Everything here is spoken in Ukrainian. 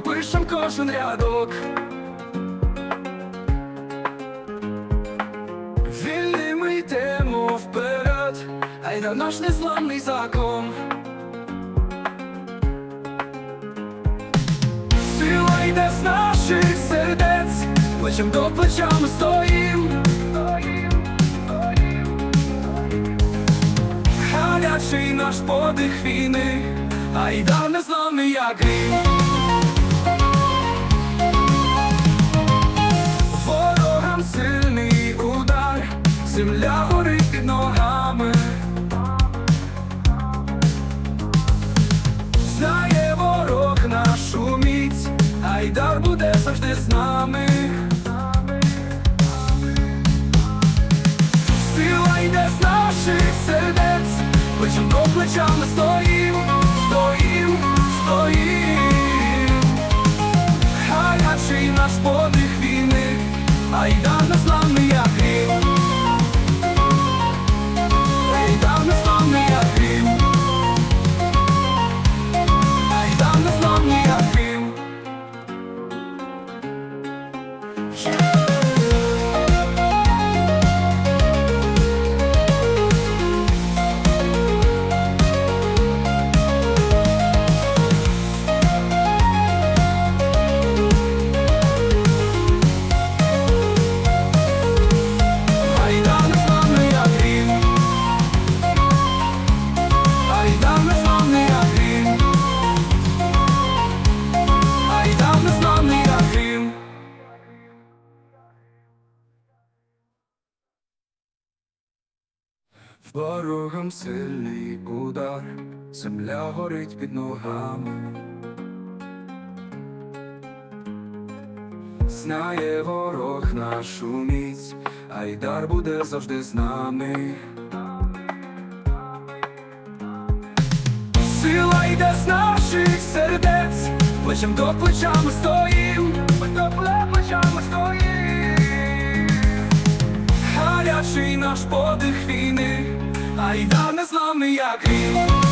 кожен рядок. Вільні ми йдемо вперед, а й на наш незламний закон. Сила йде з наших сердець, плечем до плеча ми стоїм. Гарячий наш подих війни, а й дар незламний як грім. Завжди з нами. Сила йде з наших сердець, плечем до плеча ми стоїм, стоїм, стоїм. Гарячий наш подих війни, Айдар Ворогам сильний удар, земля горить під ногами. Знає ворог нашу міць, Айдар буде завжди з нами. Сила йде з наших сердець, плечем до плеча ми стоїм, до плеча ми стоїм. Наш подих війни, Айдар незламний як грім.